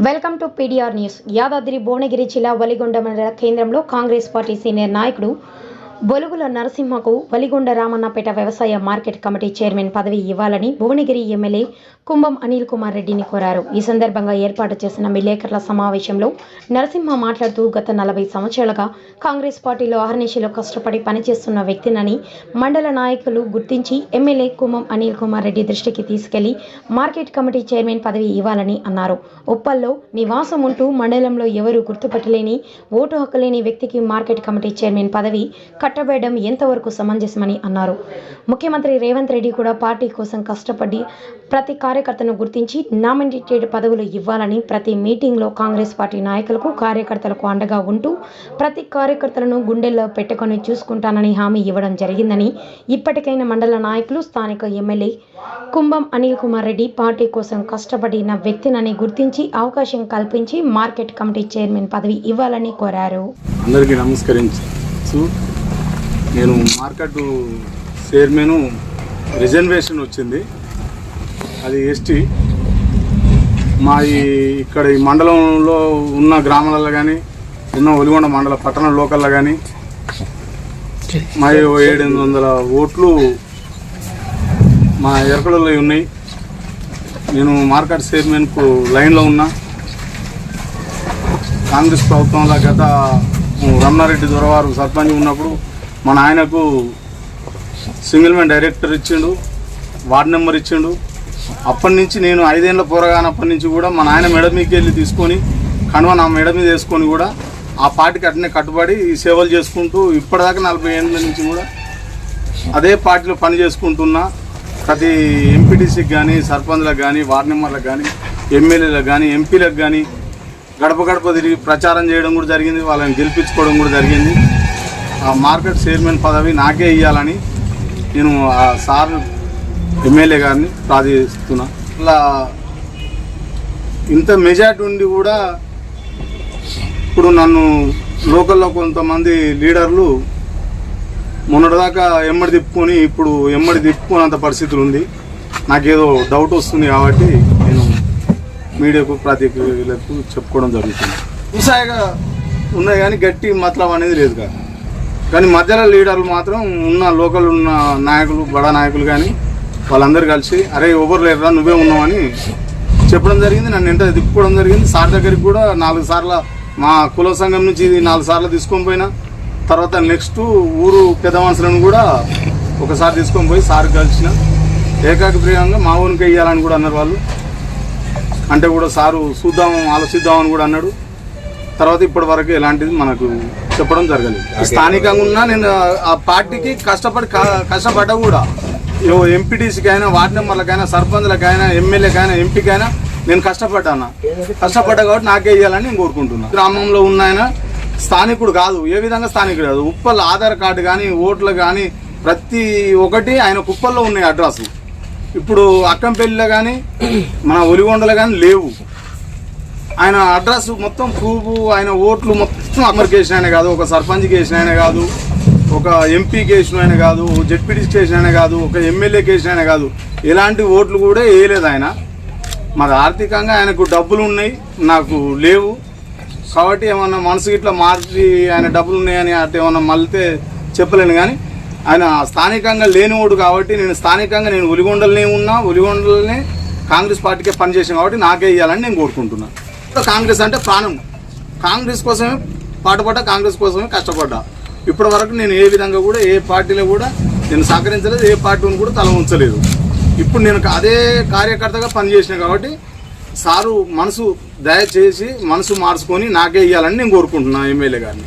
Welcome to PDR news Yadadri Bhuvanagiri జిల్లా వలిగొండ మండల కేంద్రంలో కాంగ్రెస్ పార్టీ సీనియర్ నాయకుడు బొలుగుల నరసింహకు వలిగొండ రామన్నపేట వ్యవసాయ మార్కెట్ కమిటీ చైర్మన్ పదవి ఇవ్వాలని భువనగిరి ఎమ్మెల్యే కుంభం అనిల్ కుమార్ రెడ్డిని కోరారు. ఈ సందర్భంగా ఏర్పాటు చేసిన విలేకరుల సమావేశంలో నరసింహ మాట్లాడుతూ గత నలభై సంవత్సరాలుగా కాంగ్రెస్ పార్టీలో అహర్నిశలో కష్టపడి పనిచేస్తున్న వ్యక్తినని మండల నాయకులు గుర్తించి ఎమ్మెల్యే కుంభం అనిల్ కుమార్ రెడ్డి దృష్టికి తీసుకెళ్ళి మార్కెట్ కమిటీ చైర్మన్ పదవి ఇవ్వాలని అన్నారు. ఉప్పల్లో నివాసం ఉంటూ మండలంలో ఎవరూ గుర్తుపట్టలేని ఓటు హక్కు లేని వ్యక్తికి మార్కెట్ కమిటీ చైర్మన్ పదవి కట్టబేయడం ఎంతవరకు సమంజసమని అన్నారు. ముఖ్యమంత్రి రేవంత్ రెడ్డి కూడా పార్టీ కోసం కష్టపడి ప్రతి కార్యకర్తను గుర్తించి నామినేటెడ్ పదవులు ఇవ్వాలని ప్రతి మీటింగ్లో కాంగ్రెస్ పార్టీ నాయకులకు కార్యకర్తలకు అండగా ఉంటూ ప్రతి కార్యకర్తలను గుండెల్లో పెట్టుకొని చూసుకుంటానని హామీ ఇవ్వడం జరిగిందని ఇప్పటికైనా మండల నాయకులు స్థానిక ఎమ్మెల్యే కుంభం అనిల్ కుమార్ రెడ్డి పార్టీ కోసం కష్టపడిన వ్యక్తినని గుర్తించి అవకాశం కల్పించి మార్కెట్ కమిటీ చైర్మన్ పదవి ఇవ్వాలని కోరారు. అందరికీ నమస్కరించు నేను మార్కెట్ చైర్మన్ రిజర్వేషన్ వచ్చింది. అది ఎస్టీ. మా ఈ ఇక్కడ ఈ మండలంలో ఉన్న గ్రామాలలో కానీ ఉన్న ఒలిగొండ మండల పట్టణ లోకల్లో కానీ మా ఈ ఏడు ఎనిమిది వందల ఓట్లు మా ఎరకలలో ఉన్నాయి. నేను మార్కెట్ చైర్మన్కు లైన్లో ఉన్నా. కాంగ్రెస్ ప్రభుత్వంలో గత రమణారెడ్డి దొరవారు సర్పంచ్ ఉన్నప్పుడు మా నాయనకు సింగిల్ మ్యాన్ డైరెక్టర్ ఇచ్చిండు వార్డ్ నెంబర్ ఇచ్చిండు. అప్పటి నుంచి నేను ఐదేళ్ళ పోరగానప్పటి నుంచి కూడా మా నాయన మెడ మీదకి వెళ్ళి తీసుకొని కనువ నా మెడ మీద వేసుకొని కూడా ఆ పార్టీకి అట్నే కట్టుబడి ఈ సేవలు చేసుకుంటూ ఇప్పటిదాకా నలభై ఏళ్ళ నుంచి కూడా అదే పార్టీలో పని చేసుకుంటున్నా. ప్రతి ఎంపీటీసీకి కానీ సర్పంచ్లకు కానీ వార్డ్ మెంబర్లకు కానీ ఎమ్మెల్యేలకు కానీ ఎంపీలకు కానీ గడప గడప తిరిగి ప్రచారం చేయడం కూడా జరిగింది వాళ్ళని గెలిపించుకోవడం కూడా జరిగింది. మార్కెట్ చైర్మన్ పదవి నాకే ఇవ్వాలని నేను ఆ సార్ ఎమ్మెల్యే గారిని ప్రార్థిస్తున్నా. ఇలా ఇంత మెజార్టీ ఉండి కూడా ఇప్పుడు నన్ను లోకల్లో కొంతమంది లీడర్లు మొన్నటిదాకా ఎమ్మడి తిప్పుకొని ఇప్పుడు ఎమ్మడి తిప్పుకునేంత పరిస్థితులు ఉంది. నాకేదో డౌట్ వస్తుంది కాబట్టి నేను మీడియాకు ప్రతిక్రియలకు చెప్పుకోవడం జరుగుతుంది. వ్యవసాయగా ఉన్నాయి కానీ గట్టి మతలం అనేది లేదు కాదు. కానీ మధ్యలో లీడర్లు మాత్రం ఉన్న లోకల్ ఉన్న నాయకులు బడా నాయకులు కానీ వాళ్ళందరూ కలిసి అరే ఎవరు లేరురా నువ్వే ఉన్నావని చెప్పడం జరిగింది. నన్ను ఎంత తిప్పుకోవడం జరిగింది. సార్ దగ్గరికి కూడా నాలుగు సార్లు మా కుల సంఘం నుంచి ఇది నాలుగు సార్లు తీసుకొని పోయినా. తర్వాత నెక్స్ట్ ఊరు పెద్ద మనుషులను కూడా ఒకసారి తీసుకొని పోయి సార్ కలిసిన. ఏకాగ్రీయంగా మా ఊరికి వెయ్యాలని కూడా అన్నారు వాళ్ళు. అంటే కూడా సారు చూద్దాం ఆలోచిద్దామని కూడా అన్నాడు. తర్వాత ఇప్పటి వరకు ఎలాంటిది మనకు చెప్పడం జరగలేదు. స్థానికంగా ఉన్నా నేను ఆ పార్టీకి కష్టపడి కష్టపడ్డా కూడా. ఎంపీటీసీకి అయినా వార్డు మెంబర్లకైనా సర్పంచ్లకైనా ఎమ్మెల్యేకైనా ఎంపీకైనా నేను కష్టపడ్డాను? కష్టపడ్డా కాబట్టి నాకే ఇవ్వాలని నేను కోరుకుంటున్నా. గ్రామంలో ఉన్న ఆయన స్థానికుడు కాదు. ఏ విధంగా స్థానికుడు కాదు. ఉప్పల్ ఆధార్ కార్డు కానీ ఓట్లు కానీ ప్రతి ఒక్కటి ఆయన కుప్పల్లో ఉన్నాయి అడ్రస్ ఇప్పుడు అక్కంపల్లిలో కానీ మన ఒలిగొండలో కానీ లేవు. ఆయన అడ్రస్ మొత్తం ప్రూఫ్ ఆయన ఓట్లు మొత్తం అమర్కి వేసిన ఆయన కాదు ఒక సర్పంచ్కి వేసిన ఆయన కాదు ఒక ఎంపీకి వేసిన ఆయన కాదు జెడ్పీటీసీకి వేసిన ఆయన కాదు ఒక ఎమ్మెల్యేకి వేసిన ఆయన కాదు ఎలాంటి ఓట్లు కూడా వేయలేదు ఆయన. మరి ఆర్థికంగా ఆయనకు డబ్బులు ఉన్నాయి నాకు లేవు. కాబట్టి ఏమన్నా మనసు ఇట్లా మార్చి ఆయన డబ్బులు ఉన్నాయని అటు ఏమన్నా మళ్ళీ చెప్పలేను కానీ ఆయన స్థానికంగా లేనివాడు కాబట్టి నేను స్థానికంగా నేను ఉలిగొండలనే ఉన్నా ఉలిగొండలనే కాంగ్రెస్ పార్టీకే పనిచేసాను కాబట్టి నాకే ఇవ్వాలని నేను కోరుకుంటున్నాను. కాంగ్రెస్ అంటే ప్రాణం. కాంగ్రెస్ కోసమే పాటుపడ్డా కాంగ్రెస్ కోసమే కష్టపడ్డా. ఇప్పటి వరకు నేను ఏ విధంగా కూడా ఏ పార్టీలో కూడా నేను సహకరించలేదు ఏ పార్టీని కూడా తల ఉంచలేదు ఇప్పుడు నేను అదే కార్యకర్తగా పనిచేసిన కాబట్టి సారు మనసు దయచేసి మనసు మార్చుకొని నాకే ఇవ్వాలని నేను కోరుకుంటున్నాను ఎమ్మెల్యే గారిని.